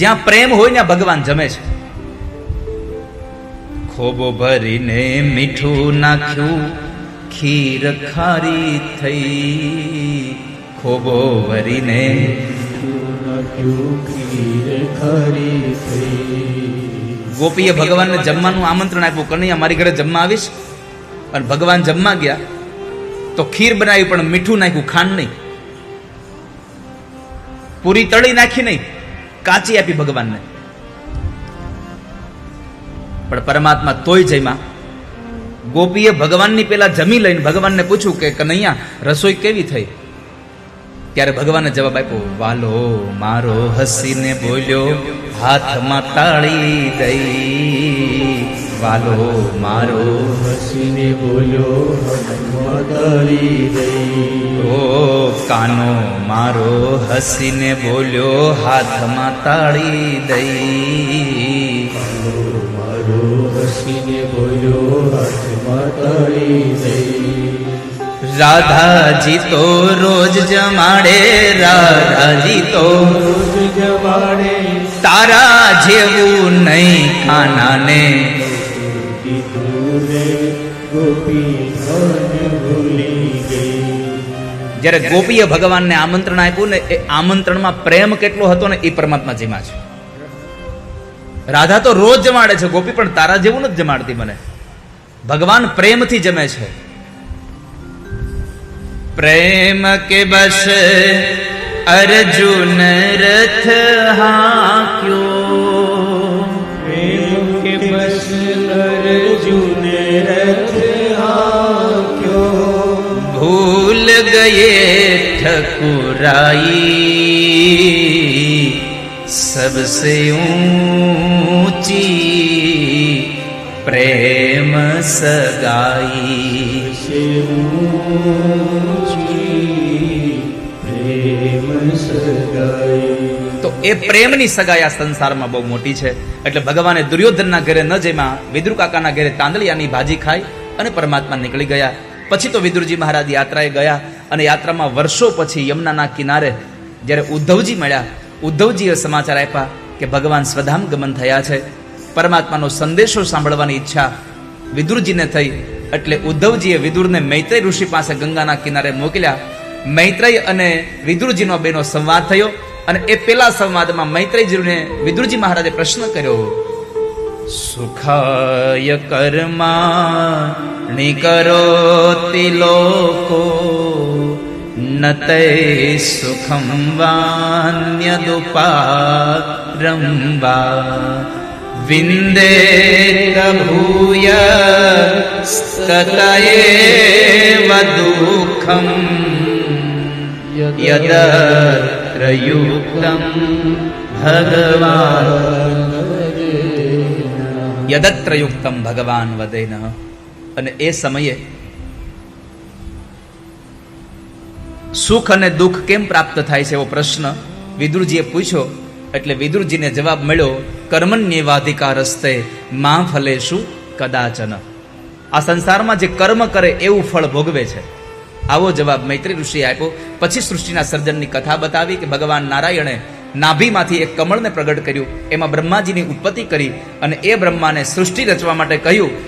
જ્યાં પ્રેમ હોય ત્યાં ભગવાન જમે છે. ખોબો ભરીને મીઠું નાખ્યું ખીર ખારી થઈ. ખોબો ભરીને ગોપીએ ભગવાનને જમવાનું આમંત્રણ આપ્યું કનૈયા મારી ઘરે જમવા આવીશ. અને ભગવાન જમવા ગયા. તો ખીર બનાવી પણ મીઠું નાખ્યું ખાંડ નહીં. પૂરી તળી નાખી નહીં. કાચી આપી ભગવાનને. પણ પરમાત્મા તોય જયમાં ગોપીએ ભગવાનની પેલા જમી લઈને ભગવાનને પૂછ્યું કે કનૈયા, રસોઈ કેવી થઈ? ત્યારે ભગવાને જવાબ આપ્યો, વાલો, મારો હસીને બોલ્યો, હાથમાં તાળી દઈ. વાલો મારો હસીને બોલ્યો હાથમાં દઈ ઓ કાનો મારો હસીને બોલ્યો હાથમાં તાળી દઈ. મારો હસીને બોલ્યો હાથમાં તાળી દઈ. રાધાજી તો રોજ જમાડે રાધાજી તો રોજ જમાડે. તારા જેવું નહીં ખાનાને જ્યારે ગોપીએ ભગવાનને આમંત્રણ આપ્યું ને એ આમંત્રણમાં પ્રેમ કેટલો હતો ને એ પરમાત્મા જેમાં છે. રાધા તો રોજ જમાડે છે ગોપી, પણ તારા જેવું નથી જમાડતી મને. ભગવાન પ્રેમથી જમે છે. પ્રેમ કે બસ અર્જુન રથ હાક્યો. પ્રેમ કે બસ અર્જુન ठकुराई सबसे ऊंची प्रेम सगाई से ऊंची પ્રેમ સગાઈ તો એ પ્રેમની સગાઈ આ સંસારમાં બહુ મોટી છે એટલે ભગવાને દુર્યોધનના ઘરે ન જેમાં વિદુર કાકાના ઘરે તાંદલિયાની ભાજી ખાઈ અને પરમાત્મા નીકળી ગયા પછી તો વિદુરજી મહારાજ યાત્રાએ ગયા અને યાત્રામાં વર્ષો પછી યમુનાના કિનારે જ્યારે ઉદ્ધવજી મળ્યા, ઉદ્ધવજીએ સમાચાર આપ્યા કે ભગવાન સ્વધામ ગમન થયા છે. પરમાત્માનો સંદેશો સાંભળવાની ઈચ્છા વિદુરજીને થઈ એટલે ઉદ્ધવજીએ વિદુરને મૈત્રેય ઋષિ પાસે ગંગાના કિનારે મોકલ્યા. મૈત્રેય અને વિદુરજીનો બેનો સંવાદ થયો અને એ પેલા સંવાદમાં મૈત્રેયજીને વિદુરજી મહારાજે પ્રશ્ન કર્યો सुखाय कर्मा निकरोति लोको। न ते सुखं वा। न्यदुपाक्रं वा विन्दे भूयस्ततये वदुःखम् यदप्रयुक्तं भगवा યુક્તમ ભગવાન વદેન. અને એ સમયે સુખ અને દુઃખ કેમ પ્રાપ્ત થાય છે એવો પ્રશ્ન વિદુરજીએ પૂછ્યો. એટલે વિદુરજીને જવાબ મળ્યો કર્મણ્યેવાધિકાર હસ્તે માં ફલેશું કદાચન. આ સંસારમાં જે કર્મ કરે એવું ફળ ભોગવે છે. આવો જવાબ મૈત્રી ઋષિએ આપ્યો. પછી સૃષ્ટિના સર્જનની કથા બતાવી કે ભગવાન નારાયણે નાભીમાંથી એક કમળને પ્રગટ કર્યું. એમાં બ્રહ્માજીની ઉત્પત્તિ કરી અને એ બ્રહ્માને સૃષ્ટિ રચવા માટે કહ્યું